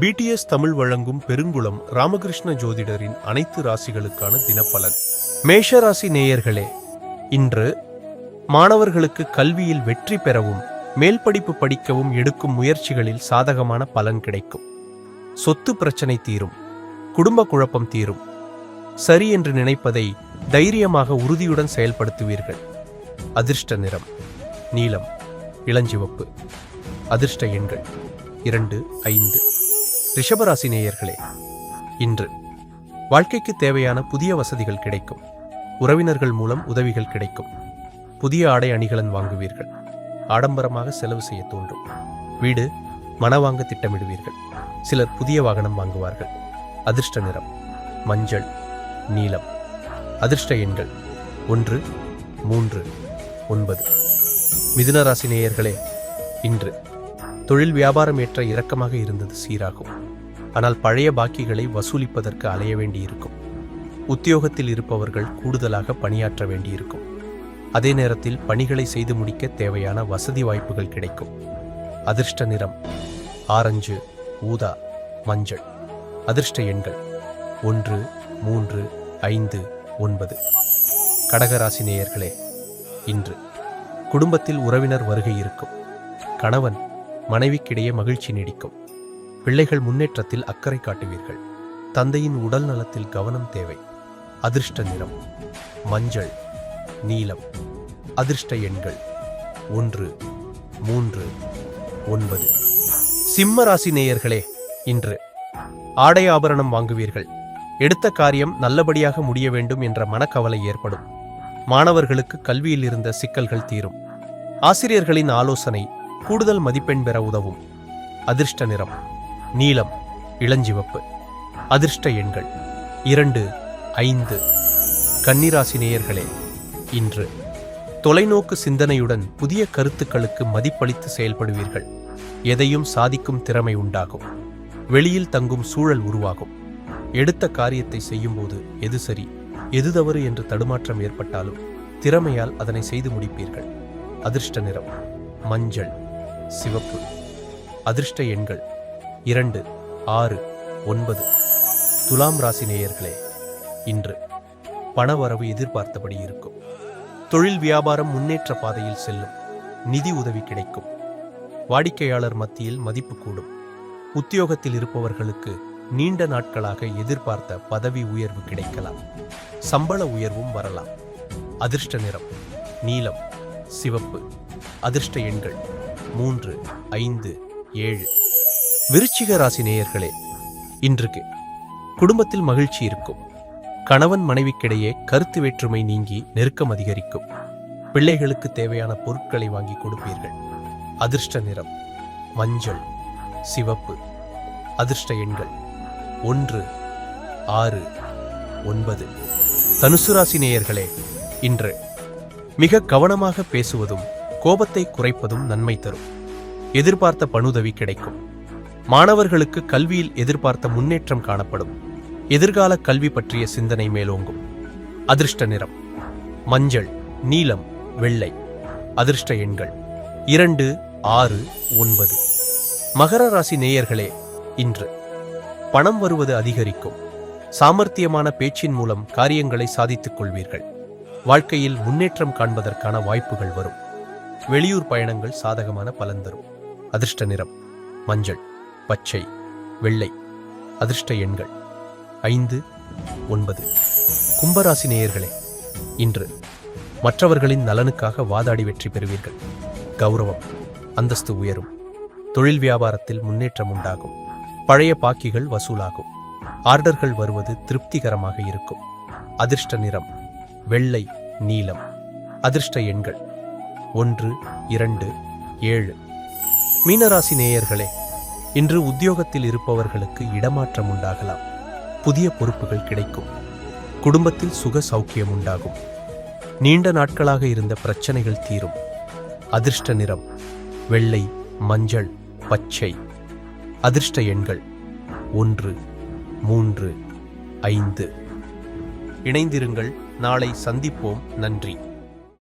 BDS Tamil வழங்கும் பெருங்குளம் ராமகிருஷ்ண ஜோதிடரின் அனைத்து ராசிகளுக்கான தினப்பலன். மேஷ ராசி நேயர்களே இன்று மாணவர்களுக்கு கல்வியில் வெற்றி பெறவும் மேல் படிப்பு படிக்கவும் எடுக்கும் முயற்சிகளில் சாதகமான பலன் கிடைக்கும். சொத்து பிரச்சனை தீரும் குடும்ப குழப்பம் தீரும். சரி என்று நினைப்பதை தைரியமாக உறுதியுடன் செயல்படுத்துவீர்கள். அதிர்ஷ்ட நிறம் நீலம் இளஞ்சிவப்பு. அதிர்ஷ்ட எண்கள் இரண்டு ஐந்து. ரிஷபராசி நேயர்களே இன்று வாழ்க்கைக்கு தேவையான புதிய வசதிகள் கிடைக்கும். உறவினர்கள் மூலம் உதவிகள் கிடைக்கும். புதிய ஆடை அணிகலன் வாங்குவீர்கள். ஆடம்பரமாக செலவு செய்ய தோன்றும். வீடு மன வாங்க திட்டமிடுவீர்கள். சிலர் புதிய வாகனம் வாங்குவார்கள். அதிர்ஷ்ட நிறம் மஞ்சள் நீலம். அதிர்ஷ்ட எண்கள் ஒன்று மூன்று ஒன்பது. மிதுன ராசி நேயர்களே இன்று தொழில் வியாபாரம் ஏற்ற இறக்கமாக இருந்தது சீராகும். ஆனால் பழைய பாக்கிகளை வசூலிப்பதற்கு அலைய வேண்டியிருக்கும். உத்தியோகத்தில் இருப்பவர்கள் கூடுதலாக பணியாற்ற வேண்டியிருக்கும். அதே நேரத்தில் பணிகளை செய்து முடிக்க தேவையான வசதி வாய்ப்புகள் கிடைக்கும். அதிர்ஷ்ட நிறம் ஆரஞ்சு ஊதா மஞ்சள். அதிர்ஷ்ட எண்கள் ஒன்று மூன்று ஐந்து ஒன்பது. கடகராசி நேயர்களே இன்று. குடும்பத்தில் உறவினர் வருகை இருக்கும். கணவன் மனைவிக்கிடையே மகிழ்ச்சி நீடிக்கும். பிள்ளைகள் முன்னேற்றத்தில் அக்கறை காட்டுவீர்கள். தந்தையின் உடல் நலத்தில் கவனம் தேவை. அதிர்ஷ்ட நிறம் மஞ்சள் நீலம் அதிர்ஷ்ட எண்கள் ஒன்று மூன்று ஒன்பது. சிம்ம ராசி நேயர்களே இன்று ஆடை ஆபரணம் வாங்குவீர்கள். எடுத்த காரியம் நல்லபடியாக முடிய வேண்டும் என்ற மனக்கவலை ஏற்படும். மாணவர்களுக்கு கல்வியில் இருந்த சிக்கல்கள் தீரும். ஆசிரியர்களின் ஆலோசனை கூடுதல் மதிப்பெண் பெற உதவும். அதிர்ஷ்ட நிறம் நீலம் இளஞ்சிவப்பு. அதிர்ஷ்ட எண்கள். இரண்டு ஐந்து. கன்னிராசி நேயர்களே இன்று தொலைநோக்கு சிந்தனையுடன் புதிய கருத்துக்களுக்கு மதிப்பளித்து செயல்படுவீர்கள். எதையும் சாதிக்கும் திறமை உண்டாகும். வெளியில் தங்கும் சூழல் உருவாகும். எடுத்த காரியத்தை செய்யும்போது எது சரி எது தவறு என்று தடுமாற்றம் ஏற்பட்டாலும் திறமையால் அதனை செய்து முடிப்பீர்கள். அதிர்ஷ்ட நிறம் மஞ்சள் சிவப்பு. அதிர்ஷ்ட எண்கள். இரண்டு ஆறு ஒன்பது. துலாம் ராசி நேயர்களே இன்று பணவரவு எதிர்பார்த்தபடி இருக்கும். தொழில் வியாபாரம் முன்னேற்ற பாதையில் செல்லும். நிதி உதவி கிடைக்கும். வாடிக்கையாளர் மத்தியில் மதிப்பு கூடும். உத்தியோகத்தில் இருப்பவர்களுக்கு நீண்ட நாட்களாக எதிர்பார்த்த பதவி உயர்வு கிடைக்கலாம். சம்பள உயர்வும் வரலாம். அதிர்ஷ்ட நிறம் நீலம் சிவப்பு. அதிர்ஷ்ட எண்கள் மூன்று ஐந்து ஏழு. விருச்சிக ராசி நேயர்களே இன்றுக்கு குடும்பத்தில் மகிழ்ச்சி இருக்கும். கணவன் மனைவிக்கிடையே கருத்து வேற்றுமை நீங்கி நெருக்கம் அதிகரிக்கும். பிள்ளைகளுக்கு தேவையான பொருட்களை வாங்கி கொடுப்பீர்கள். அதிர்ஷ்ட நிறம் மஞ்சள் சிவப்பு அதிர்ஷ்ட எண்கள் ஒன்று ஆறு ஒன்பது. தனுசு ராசி நேயர்களே இன்று மிக கவனமாக பேசுவதும் கோபத்தை குறைப்பதும் நன்மை தரும். எதிர்பார்த்த பணுதவி கிடைக்கும். மாணவர்களுக்கு கல்வியில் எதிர்பார்த்த முன்னேற்றம் காணப்படும். எதிர்கால கல்வி பற்றிய சிந்தனை மேலோங்கும். அதிர்ஷ்ட நிறம். மஞ்சள் நீலம் வெள்ளை. அதிர்ஷ்ட எண்கள். இரண்டு ஆறு ஒன்பது. மகர ராசி நேயர்களே இன்று. பணம் வருவது அதிகரிக்கும். சாமர்த்தியமான பேச்சின் மூலம் காரியங்களை சாதித்துக் கொள்வீர்கள். வாழ்க்கையில் முன்னேற்றம் காண்பதற்கான வாய்ப்புகள் வரும். வெளியூர் பயணங்கள் சாதகமான பலன் தரும். அதிர்ஷ்ட நிறம். மஞ்சள். பச்சை வெள்ளை அதிர்ஷ்ட எண்கள். ஐந்து ஒன்பது. கும்பராசி நேயர்களே இன்று மற்றவர்களின் நலனுக்காக வாதாடி வெற்றி பெறுவீர்கள். கௌரவம் அந்தஸ்து உயரும். தொழில் வியாபாரத்தில் முன்னேற்றம் உண்டாகும். பழைய பாக்கிகள் வசூலாகும். ஆர்டர்கள் வருவது திருப்திகரமாக இருக்கும். அதிர்ஷ்ட நிறம் வெள்ளை நீலம். அதிர்ஷ்ட எண்கள் ஒன்று இரண்டு ஏழு. மீனராசி நேயர்களே இன்று உத்தியோகத்தில் இருப்பவர்களுக்கு இடமாற்றம் உண்டாகலாம். புதிய பொறுப்புகள் கிடைக்கும். குடும்பத்தில் சுக சௌக்கியம் உண்டாகும். நீண்ட நாட்களாக இருந்த பிரச்சனைகள் தீரும். அதிர்ஷ்ட நிறம் வெள்ளை மஞ்சள் பச்சை. அதிர்ஷ்ட எண்கள் ஒன்று மூன்று ஐந்து. இணைந்திருங்கள். நாளை சந்திப்போம். நன்றி.